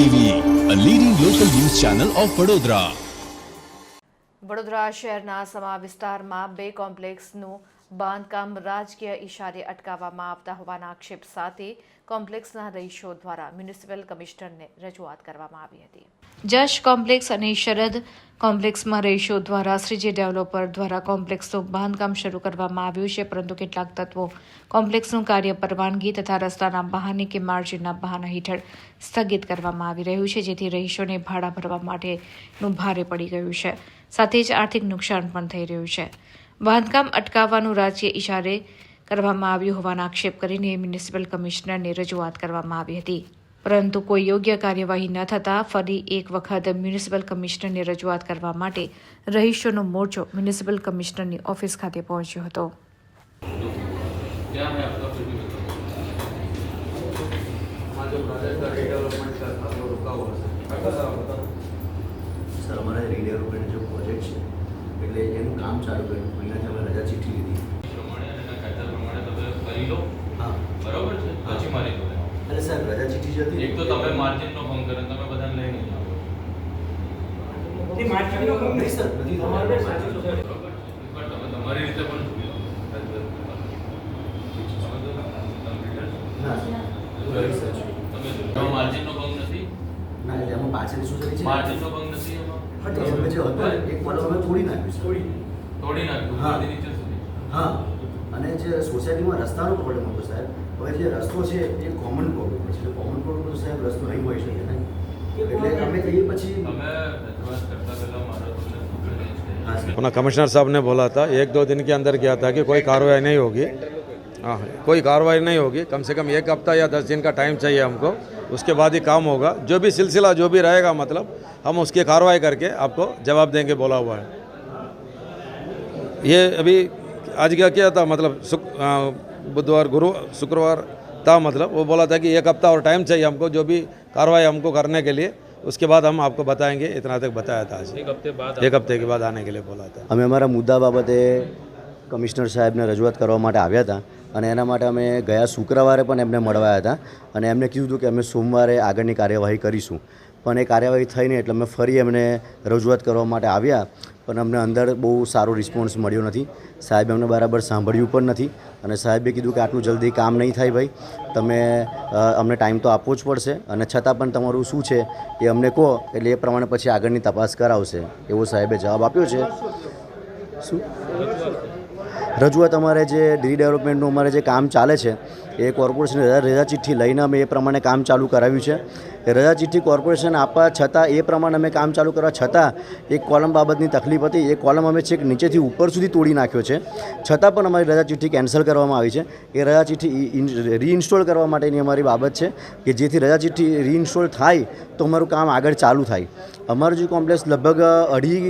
News channel of Vadodara. Vadodara શહેરના સમા વિસ્તારમાં બે કોમ્પ્લેક્સનું બાંધકામ રાજકીય ઇશારે અટકાવવામાં આવતા હોવાના આક્ષેપ સાથે કોમ્પ્લેક્સના રહીશો દ્વારા મ્યુનિસિપલ કમિશનરને રજૂઆત કરવામાં આવી હતી. જશ કોમ્પ્લેક્સ અને શરદ કોમ્પ્લેક્સમાં રહીશો દ્વારા શ્રીજી ડેવલપર દ્વારા કોમ્પ્લેક્સનું બાંધકામ શરૂ કરવામાં આવ્યું છે, પરંતુ કેટલાક તત્વો કોમ્પ્લેક્સનું કાર્ય પરવાનગી તથા રસ્તાના બહાને કે માર્જિનના બહાના હેઠળ સ્થગિત કરવામાં આવી રહ્યું છે, જેથી રહીશોને ભાડા ભરવા માટેનું ભારે પડી ગયું છે. સાથે જ આર્થિક નુકસાન પણ થઈ રહ્યું છે. બાંધકામ અટકાવવાનું રાજ્ય ઇશારે કરવામાં આવ્યું હોવાનો આક્ષેપ કરીને મ્યુનિસિપલ કમિશનરને રજૂઆત કરવામાં આવી હતી. પરંતુ કોઈ યોગ્ય કાર્યવાહી ન થતાં ફરી એક વખત મ્યુનિસિપલ કમિશનરને રજૂઆત કરવા માટે રહીશોનો મોરચો મ્યુનિસિપલ કમિશનરની ઓફિસ ખાતે પહોંચ્યો હતો. અમારા રીડેવલપમેન્ટ જો પ્રોજેક્ટ છે એટલે એનું કામ ચાલુ કર્યું. મહિનાથી અમે રજા ચીઠી લીધી. પ્રમાણે અને કાયદા પ્રમાણે તમે કરી લો. હા. બરાબર છે? પછી મારી જોડે આવો. સાહેબ રજા ચીઠી જતી એક તો તમે માર્જિનનો ભંગ કરે તમે બધાને લઈને નહીં આવો. નહીં સર બધી તમારે બરાબર છે. પણ તમે તમારી રીતે પણ જોઈ લો તમે તો ના. તમે માર્જિનનો ભંગ નથી ના એમાં પાછળ શું કરી છે? માર્જિનનો ભંગ નથી. એમાં હા તો એમાં જે હતો એક કોલમ અમે તોડી નાખ્યું છે તોડી નાખ્યું હા. ઉપરથી નીચે સુધી હા અને જે સોસાયટીમાં રસ્તાનો પ્રોબ્લેમ હતો સાહેબ હવે જે રસ્તો છે એ કોમન પ્રોબ્લેમ છે એટલે કોમન પ્રોબ્લેમ તો સાહેબ રસ્તો નહીં હોઈ શકે ને એટલે અમે કહીએ પછી તમે રજૂઆત કરતા પહેલા મારો તમને સૂચન એ છે હા સર अपना कमिश्नर साहब ने बोला था एक दो दिन के अंदर किया था कि कोई कार्रवाई नहीं होगी हाँ कोई कार्रवाई नहीं होगी कम से कम एक हफ्ता या दस दिन का टाइम चाहिए हमको उसके बाद ही काम होगा जो भी सिलसिला जो भी रहेगा मतलब हम उसकी कार्रवाई करके आपको जवाब देंगे बोला हुआ है ये अभी आज क्या किया था मतलब शुक आ, बुधवार गुरु शुक्रवार था मतलब वो बोला था कि एक हफ्ता और टाइम चाहिए हमको जो भी कार्रवाई हमको करने के लिए उसके बाद हम आपको बताएंगे इतना तक बताया था आज એક હપ્તે બાદ એક હપ્તે કે બાદ આને કે लिए બોલા था અમે અમારા મુદ્દા બાબતે કમિશનર સાહેબને રજૂઆત કરવા માટે આવ્યા હતા અને એના માટે અમે ગયા શુક્રવારે પણ એમને મળવાયા હતા. અને એમને કીધું હતું કે અમે સોમવારે આગળની કાર્યવાહી કરીશું. પણ એ કાર્યવાહી થઈ નહીં એટલે અમે ફરી એમને રજૂઆત કરવા માટે આવ્યા. પણ અમને અંદર બહુ સારો રિસ્પોન્સ મળ્યો નથી. સાહેબે અમને બરાબર સાંભળ્યું પણ નથી. અને સાહેબે કીધું કે આટલું જલ્દી કામ નહીં થાય ભાઈ. તમે અમને ટાઈમ તો આપવો જ પડશે. અને છતાં પણ તમારું શું છે એ અમને કહો. એટલે એ પ્રમાણે પછી આગળની તપાસ કરાવશે. એવો સાહેબે જવાબ આપ્યો છે. શું? રજૂઆત અમારે જે રીડેવલપમેન્ટનું અમારે જે કામ ચાલે છે, એ કોર્પોરેશન રજા ચિઠ્ઠી લઈને અમે એ પ્રમાણે કામ ચાલુ કરાવ્યું છે. રજા ચિઠ્ઠી કોર્પોરેશન આપવા છતાં, એ પ્રમાણે અમે કામ ચાલુ કરવા છતાં, એક કોલમ બાબતની તકલીફ હતી. એ કોલમ અમે છેક નીચેથી ઉપર સુધી તોડી નાખ્યો છે. છતાં પણ અમારી રજા ચિઠ્ઠી કેન્સલ કરવામાં આવી છે. એ રજા ચિઠ્ઠી રીઇન્સ્ટોલ કરવા માટેની અમારી બાબત છે કે જેથી રજા ચિઠ્ઠી રીઇન્સ્ટોલ થાય તો અમારું કામ આગળ ચાલુ થાય. અમારું જે કોમ્પ્લેક્સ લગભગ અઢી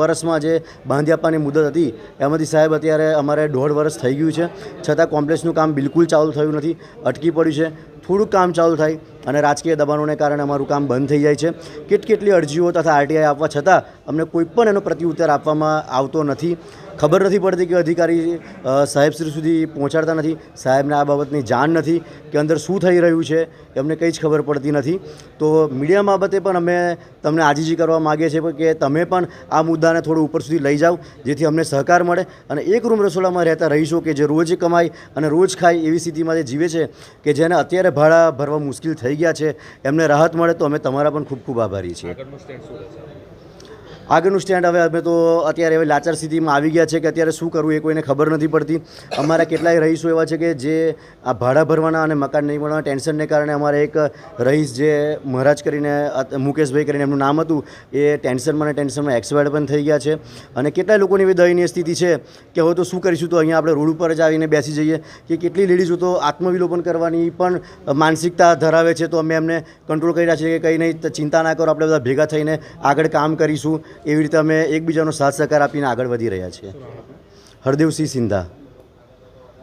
વર્ષમાં જે બાંધી આપવાની મુદત હતી એમાંથી સાહેબ, અત્યારે અમારે દોઢ વર્ષ થઈ ગયું છે. છતાં કોમ્પ્લેક્સનું કામ બિલકુલ ચાલુ થયું નથી. અટકી પડ્યું છે. થોડુંક કામ ચાલુ થાય અને રાજકીય દબાણોને કારણે અમારું કામ બંધ થઈ જાય છે. કેટ કેટલી અરજીઓ તથા આરટીઆઈ આપવા છતાં અમને કોઈ પણ એનો પ્રત્યુત્તર આપવામાં આવતો નથી. ખબર નથી પડતી કે અધિકારી સાહેબ સાહેબશ્રી સુધી પહોંચાડતા નથી. સાહેબને આ બાબતની જાણ નથી કે અંદર શું થઈ રહ્યું છે એમને કંઈ જ ખબર પડતી નથી. તો મીડિયા બાબતે પણ અમે તમને આજીજી કરવા માગીએ છીએ કે તમે પણ આ મુદ્દાને થોડું ઉપર સુધી લઈ જાઓ, જેથી અમને સહકાર મળે અને એક રૂમ રસોડામાં રહેતા રહીશો કે જે રોજ કમાય અને રોજ ખાય એવી સ્થિતિમાં જે જીવે છે, કે જેને અત્યારે ભાડા ભરવા મુશ્કેલ થઈ ગયા છે, એમને રાહત મળે તો અમે તમારા પણ ખૂબ ખૂબ આભારી છીએ. આગળનું સ્ટેન્ડ હવે અમે તો અત્યારે હવે લાચાર સ્થિતિમાં આવી ગયા છે કે અત્યારે શું કરવું એ કોઈને ખબર નથી પડતી. અમારા કેટલાય રહીશો એવા છે કે જે આ ભાડા ભરવાના અને મકાન નહીં મળવાના ટેન્શનને કારણે અમારે એક રહીશ જે મહારાજ કરીને મુકેશભાઈ કરીને એમનું નામ હતું, એ ટેન્શનમાં અને ટેન્શનમાં એક્સપાયર્ડ પણ થઈ ગયા છે. અને કેટલાય લોકોની એવી દયનીય સ્થિતિ છે કે હવે તો શું કરીશું, તો અહીંયા આપણે રોડ ઉપર જ આવીને બેસી જઈએ. કે કેટલી લેડીઝો તો આત્મવિલોપન કરવાની પણ માનસિકતા ધરાવે છે, તો અમે એમને કંટ્રોલ કરી રહ્યા છીએ કે કંઈ નહીં ચિંતા ના કરો, આપણે બધા ભેગા થઈને આગળ કામ કરીશું. એવી રીતે અમે એકબીજાનો સાથ સહકાર આપીને આગળ વધી રહ્યા છીએ. હરદેવસિંહ સિંધા.